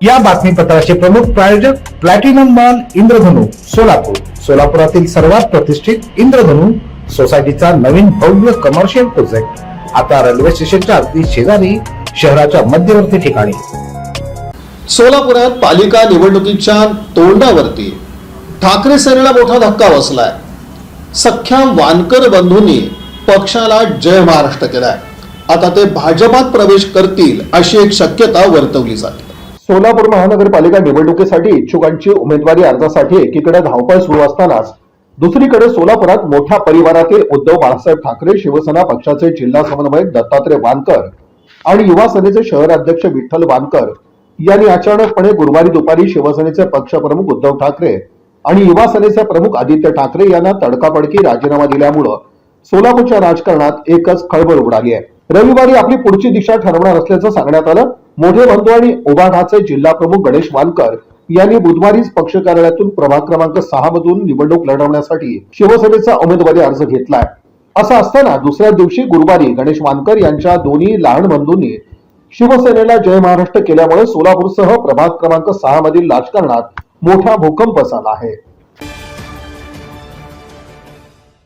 या बातमीपत्राचे प्रमुख प्रायोजक प्लॅटिनम मॉल इंद्रधनु सोलापूर. सोलापुरातील सर्वात प्रतिष्ठित इंद्रधनु सोसायटीचा नवीन भव्य कमर्शियल प्रोजेक्ट आता रेल्वे स्टेशनच्या अगदी शेजारी शहराच्या मध्यवर्ती ठिकाणी. सोलापुरात पालिका निवडणुकीच्या तोंडावरती ठाकरे सेनेला मोठा धक्का बसलाय. सख्या वानकर बंधूंनी पक्षाला जय महाराष्ट्र केलाय. आता ते भाजपात प्रवेश करतील अशी एक शक्यता वर्तवली जाते. सोलापूर महानगरपालिका निवडणुकीसाठी इच्छुकांची उमेदवारी अर्जासाठी एकीकडे धावपळ सुरू असतानाच दुसरीकडे सोलापुरात मोठ्या परिवारातील उद्धव बाळासाहेब ठाकरे शिवसेना पक्षाचे जिल्हा समन्वयक दत्तात्रय वानकर आणि युवा सेनेचे शहर अध्यक्ष विठ्ठल वानकर यांनी अचानकपणे गुरुवारी दुपारी शिवसेनेचे पक्षप्रमुख उद्धव ठाकरे आणि युवा सेनेचे प्रमुख आदित्य ठाकरे यांना तडकाफडकी राजीनामा दिल्यामुळं सोलापूरच्या राजकारणात एकच खळबळ उडाली आहे. रविवारी आपली पुढची दिशा ठरवणार असल्याचं सांगण्यात आलं. मोठे बंधू आणि उबाठाचे जिल्हा प्रमुख गणेश मानकर यांनी बुधवारीच पक्ष कार्यालयातून प्रभाग क्रमांक सहा मधून निवडणूक लढवण्यासाठी शिवसेनेचा उमेदवारी अर्ज घेतलाय. असं असताना दुसऱ्या दिवशी गुरुवारी गणेश मानकर यांच्या दोन्ही लहान बंधूंनी शिवसेनेला जय महाराष्ट्र केल्यामुळे सोलापूरसह प्रभाग क्रमांक सहा मधील राजकारणात मोठा भूकंप झाला आहे.